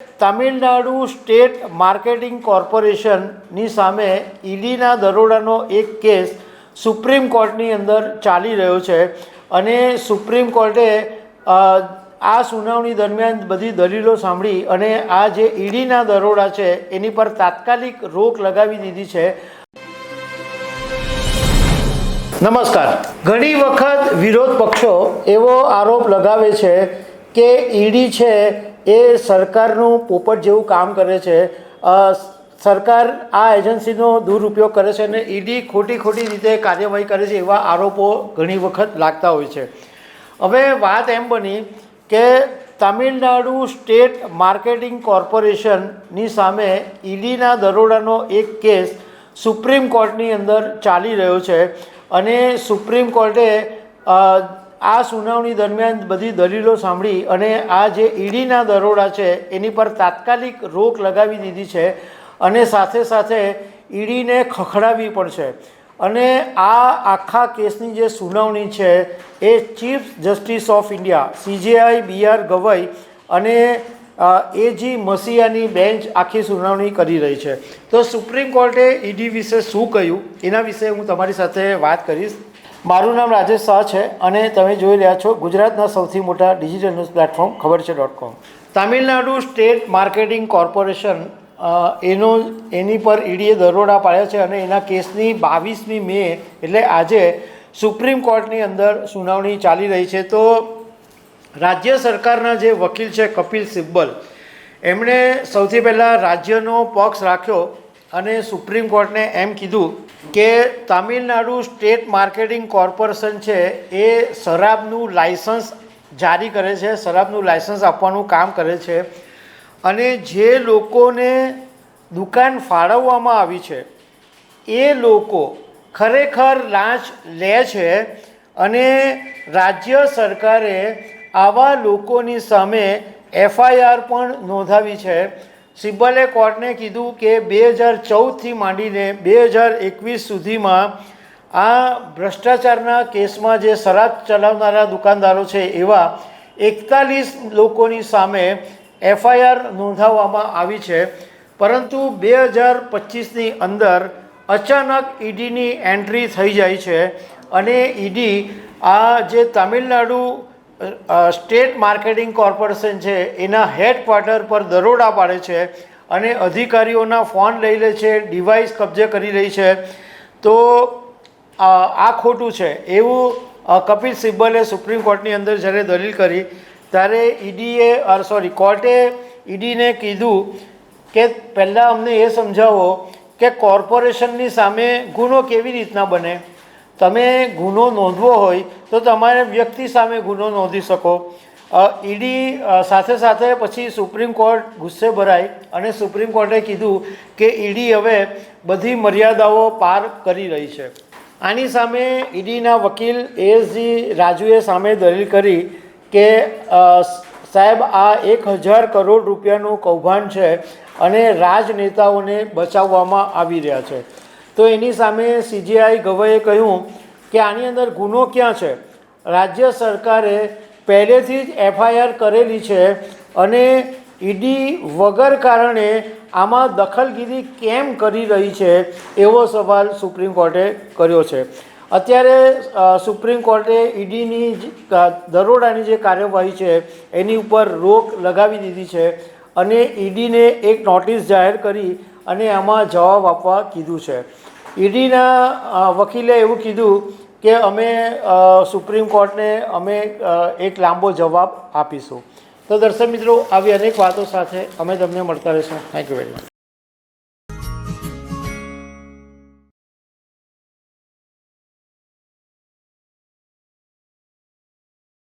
Tamil Nadu state marketing કોર્પોરેશનની સામે ઈડીના દરોડાનો એક કેસ સુપ્રીમ કોર્ટની અંદર ચાલી રહ્યો છે અને સુપ્રીમ કોર્ટે આ સુનાવણી દરમિયાન બધી દલીલો સાંભળી અને આ જે ઈડીના દરોડા છે એની પર તાત્કાલિક રોક લગાવી દીધી છે. નમસ્કાર. ઘણી વખત વિરોધ પક્ષો એવો આરોપ લગાવે છે કે ઈડી છે એ સરકારનું પોપટ જેવું કામ કરે છે. સરકાર આ એજન્સીનો દુરુપયોગ કરે છે અને ઈડી ખોટી ખોટી રીતે કાર્યવાહી કરે છે એવા આરોપો ઘણી વખત લાગતા હોય છે. હવે વાત એમ બની કે તામિલનાડુ સ્ટેટ માર્કેટિંગ કોર્પોરેશનની સામે ઈડીના દરોડાનો એક કેસ સુપ્રીમ કોર્ટની અંદર ચાલી રહ્યો છે. અને સુપ્રીમ કોર્ટે આ સુનાવણી દરમિયાન બધી દલીલો સાંભળી અને આ જે ઈડીના દરોડા છે, એની પર તાત્કાલિક રોક લગાવી દીધી છે અને સાથે સાથે ઈડીને ખખડાવી પણ છે. અને આ આખા કેસની જે સુનાવણી છે, એ chief justice of India, CJI B R Gavai અને એજી મસીહાની બેન્ચ આખી સુનાવણી કરી રહી છે. તો સુપ્રીમ કોર્ટે ઈડી વિશે શું કહ્યું? એના વિશે હું તમારી સાથે વાત કરીશ. મારું નામ રાજેશ શાહ છે અને તમે જોઈ રહ્યા છો ગુજરાતના સૌથી મોટા ડિજિટલ ન્યૂઝ પ્લેટફોર્મ ખબર છે dot com Tamil Nadu state marketing corporation એનો, એની પર ઈડીએ દરોડા પાડ્યા છે અને એના કેસની બાવીસમી મે, એટલે આજે સુપ્રીમ કોર્ટની અંદર સુનાવણી ચાલી રહી છે. તો રાજ્ય સરકારના જે વકીલ છે કપિલ સિબ્બલ, એમણે સૌથી પહેલાં રાજ્યનો પક્ષ રાખ્યો અને સુપ્રીમ કોર્ટને એમ કીધું કે તામિલનાડુ સ્ટેટ માર્કેટિંગ કોર્પોરેશન છે, એ શરાબનું લાયસન્સ જારી કરે છે, શરાબનું લાયસન્સ આપવાનું કામ કરે છે. અને જે લોકોને દુકાન ફાળવવામાં આવી છે, એ લોકો ખરેખર લાંચ લે છે અને રાજ્ય સરકારે આવા લોકોની સામે એફઆઈઆર પણ નોંધાવી છે. સિબ્બલે કોર્ટને કીધું કે બે હજાર ચૌદથી માંડીને બે હજાર એકવીસ સુધીમાં આ ભ્રષ્ટાચારના કેસમાં જે શરાબ ચલાવનારા દુકાનદારો છે એવા એકતાલીસ લોકોની સામે એફઆઈઆર નોંધાવવામાં આવી છે. પરંતુ બે હજાર પચીસની અંદર અચાનક ઈડીની એન્ટ્રી થઈ જાય છે અને ઈડી આ જે તામિલનાડુ સ્ટેટ માર્કેટિંગ કોર્પોરેશન છે, એના હેડક્વાર્ટર પર દરોડા પાડે છે અને અધિકારીઓના ફોન લઈ લે છે, ડિવાઇસ કબજે કરી રહી છે. તો આ ખોટું છે. એવું કપિલ સિબ્બલે સુપ્રીમ કોર્ટની અંદર જ્યારે દલીલ કરી, ત્યારે ઈડીએ સોરી, કોર્ટે ઈડીને કીધું કે પહેલાં અમને એ સમજાવો કે કોર્પોરેશનની સામે ગુનો કેવી રીતના બને? તમે ગુનો નોંધવો હોય તો તમારે વ્યક્તિ સામે ગુનો નોંધી શકો. ઈડી સાથે સાથે પછી સુપ્રીમ કોર્ટ ગુસ્સે ભરાઈ અને સુપ્રીમ કોર્ટે કીધું કે ઈડી હવે બધી મર્યાદાઓ પાર કરી રહી છે. આની સામે ઈડીના વકીલ એએસજી રાજુએ સામે દલીલ કરી કે સાહેબ, આ એક હજાર કરોડ રૂપિયાનું કૌભાંડ છે અને રાજનેતાઓને બચાવવામાં આવી રહ્યા છે. તો એની સામે સીજીઆઈ ગવઈએ કહ્યું કે આની અંદર ગુનો ક્યાં છે? રાજ્ય સરકારે પહેલેથી જ એફઆઈઆર કરેલી છે અને ઈડી વગર કારણે આમાં દખલગીરી કેમ કરી રહી છે એવો સવાલ સુપ્રીમ કોર્ટે કર્યો છે. અત્યારે સુપ્રીમ કોર્ટે ઈડીની દરોડાની જે કાર્યવાહી છે એની ઉપર રોક લગાવી દીધી છે અને ઈડીને એક નોટિસ જાહેર કરી અને આમાં જવાબ આપવા કીધું છે. ઈડીના વકીલે એવું કીધું કે અમે સુપ્રીમ કોર્ટને અમે એક લાંબો જવાબ આપીશું. તો દર્શક મિત્રો, આવી અનેક વાતો સાથે અમે તમને મળતા રહીશું. Thank you very much